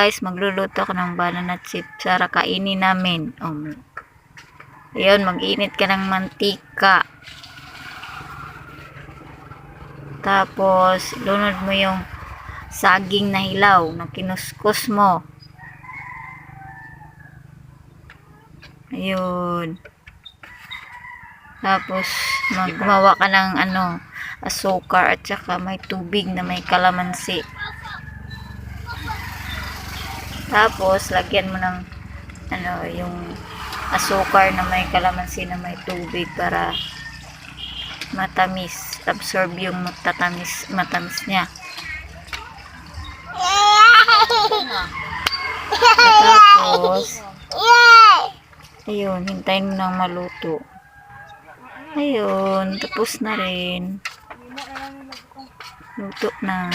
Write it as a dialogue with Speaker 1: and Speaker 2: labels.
Speaker 1: guys, magluluto ako ng banana chip para kainin namin. Um, ayun, mag-init ka ng mantika. Tapos, lunod mo yung saging na hilaw na kinuskus mo. Ayun. Tapos, magmawa ka ng ano, asukar at saka may tubig na may kalamansi. Tapos, lagyan mo ng ano, yung asukar na may kalamansi na may tubig para matamis. Absorb yung matatamis, matamis niya. Tapos, ayun, hintayin mo nang maluto. Ayun, tapos na rin. Luto na.